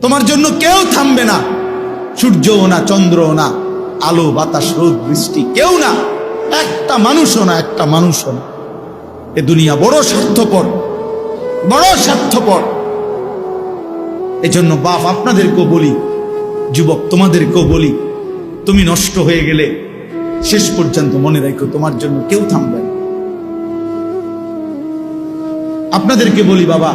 তোমার জন্য কেউ থামবে না। সূর্যও না, চন্দ্রও না, আলো, বাতাস, রোদ, বৃষ্টি, কেউ না। একটা মানুষও না, একটা মানুষও না। এ দুনিয়া বড় স্বার্থপর বড় স্বার্থপর। এজন্য বাপ, আপনাদেরকেও বলি, যুবক, তোমাদেরকেও বলি, তুমি নষ্ট হয়ে গেলে শেষ পর্যন্ত মনে রাখো, তোমার জন্য কেউ থামবে না। আপনাদেরকে বলি, বাবা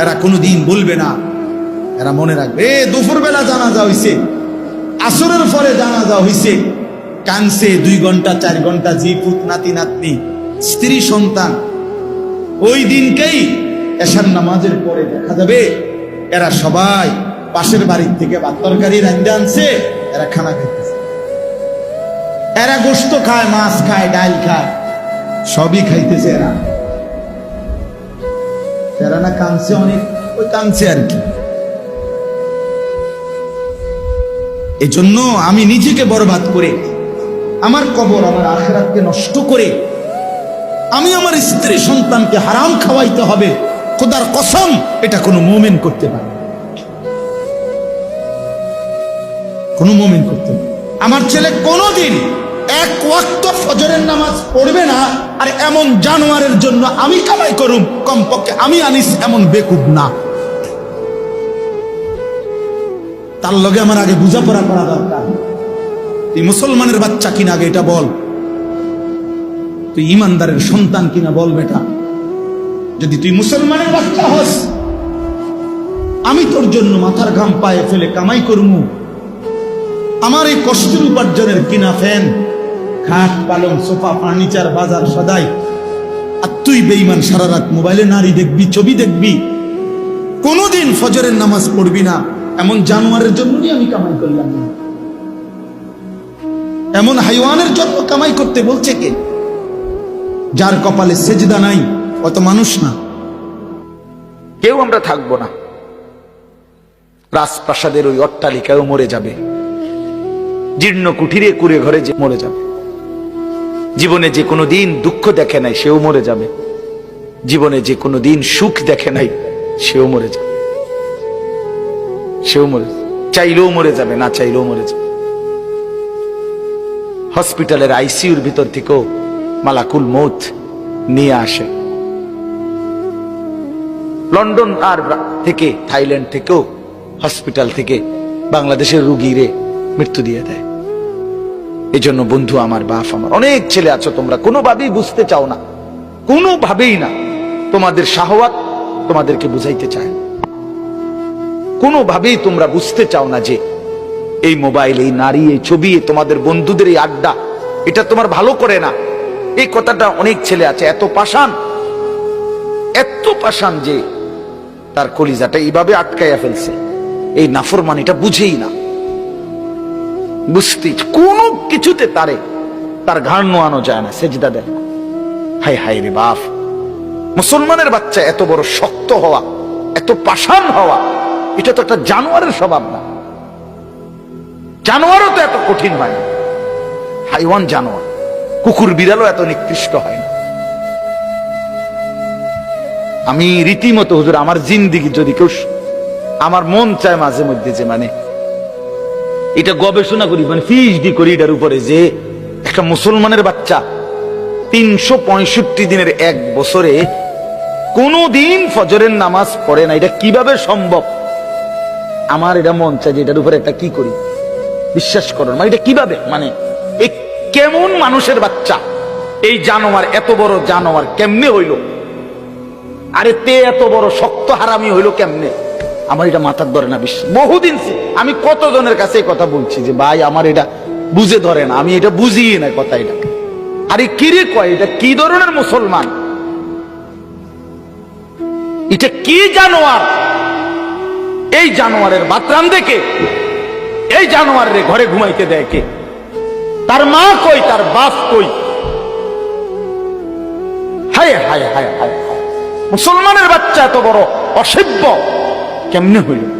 এরা কোনোদিন বলবে না। এরা মনে রাখবে, এ বেলা জানাজা হইছে, আসরের পরে জানাজা হইছে। কানছে দুই ঘণ্টা, চার ঘণ্টা, জি পুত, নাতি, নাতনি, স্ত্রী, সন্তান। ওই দিনকেই এশার নামাজের পরে দেখা যাবে, এরা সবাই পাশের বাড়ির থেকে ভাত তরকারি রান্ধে আনছে, এরা খানা খাইতেছে। এরা গোস্ত খায়, মাছ খায়, ডাল খায়, সবই খাইতেছে এরা। এরা না কানছে অনেক, ওই কানছে আর কি এজন্য আমি নিজেকে বরবাদ করে, আমার কবর, আমার আখেরাতকে নষ্ট করে, আমি আমার স্ত্রী সন্তানকে হারাম খাওয়াইতে হবে, খোদার কসম, এটা কোনো মোমেন করতে পারে। কোনো মোমেন করতে পারে। আমার ছেলে কোনোদিন এক ওয়াক্ত ফজরের নামাজ পড়বে না, আর এমন জানোয়ারের জন্য আমি কামাই করুম, কমপক্ষে আমি আনিস এমন বেকুব না। তার লগে আমার আগে বোঝাপড়া করা দরকার। তুই মুসলমানের বাচ্চা কিনা আগে এটা বল। তুই ইমানদারের সন্তান কিনা বল বেটা। যদি তুই মুসলমানের বাচ্চা হস, আমি তোর জন্য মাথার ঘাম পায়ে ফেলে কামাই করমু। আমার এই কষ্টের উপার্জনের কিনা ফ্যান খাট, পালং, সোফা, ফার্নিচার, বাজার, সদাই। আর তুই বেইমান সারা রাত মোবাইলে নারী দেখবি, ছবি দেখবি। কোনোদিন ফজরের নামাজ পড়বি না। এমন জানোয়ারের জন্যই আমি কামাই করলাম এমন হাইওয়ানের জন্য কামাই করতে বলছে কে? যার কপালে সেজদা নাই, অত মানুষ না। কেউ আমরা থাকব না। রাজপ্রাসাদের ওই অট্টালিকায়ও মরে যাবে। জীর্ণ কুঠিরে কুড়ে ঘরে যে মরে যাবে। জীবনে যে কোনো দিন দুঃখ দেখে নাই, সেও মরে যাবে। জীবনে যে কোনো দিন সুখ দেখে নাই, সেও মরে যাবে। সেও মরে চাইলেও মরে যাবে, না চাইলেও মরে যাবে। হসপিটালের আইসিইউর ভিতর থেকেও মালাকুল মৌত নিয়ে আসে। লন্ডন আর থেকে, থাইল্যান্ড থেকেও, হসপিটাল থেকে বাংলাদেশের রুগীরে মৃত্যু দিয়ে দেয়। এই জন্য বন্ধু আমার বাপ, আমার অনেক ছেলে আছো তোমরা। কোনোভাবেই বুঝতে চাও না। কোনোভাবেই না। তোমাদের শাহওয়াত তোমাদেরকে বুঝাইতে চায়। কোনোভাবেই তোমরা বুঝতে চাও না যে এই মোবাইল, এই নারী, এই ছবি তোমাদের বন্ধুদের এই আড্ডা, এটা তোমার ভালো করে না। এই কথাটা অনেক ছেলে আছে, এত পাষাণ এত পাষাণ যে তার কলিজাটা এইভাবে আটকাইয়া ফেলছে। এই নাফরমানিটা বুঝেই না। বুঝতে কোনো কিছুতে তারে, তার ঘাড় নোয়ানো যায় না, সেজদা দেয়। হাই হাই রে বাপ, মুসলমানের বাচ্চা এত বড় শক্ত হওয়া, এত পাষাণ হওয়া, এটা তো একটা জানোয়ারের স্বভাব না। জানোয়ারও তো এত কঠিন হয় না। হাইওয়ান জানোয়ার, কুকুর বিড়ালও এত নিকৃষ্ট হয় না। আমি রীতিমতো হুজুর, আমার জিন্দিগি যদি কেউ আমার মন চায় মাঝে মধ্যে যে মানে এটা গবেষণা করি মানে পিএইচডি করি এটার উপরে যে একটা মুসলমানের বাচ্চা তিনশো পঁয়ষট্টি দিনের এক বছরে কোনো দিন ফজরের নামাজ পড়ে না। এটা কীভাবে সম্ভব? আমার এটা মন চায় যে এটার উপরে একটা কি করি? বিশ্বাস করুন মানে এটা কীভাবে? মানে এই কেমন মানুষের বাচ্চা? এই জানোয়ার, এত বড় জানোয়ার কেমনে হইল? আরে তে এত বড় শক্ত হারামি হইল কেমনে? আমার এটা মাথার ধরে না বিশ্বাস। বহুদিন আমি কতজনের কাছে কথা বলছি যে, ভাই, আমার এটা বুঝে ধরে না। আমি এটা বুঝি না কথা এটা। আরে কিরে কয়? এটা কি ধরনের মুসলমান? এটা কি জানোয়ার? এই জানোয়ারের বাতরাম দেখে, এই জানোয়ারের ঘরে ঘুমাইতে দেয় কে? তার মা কই, তার বাপ কই? হায় হায় হায় হায়। মুসলমানের বাচ্চা এত বড়, অসভ্য। কেমনে হইল?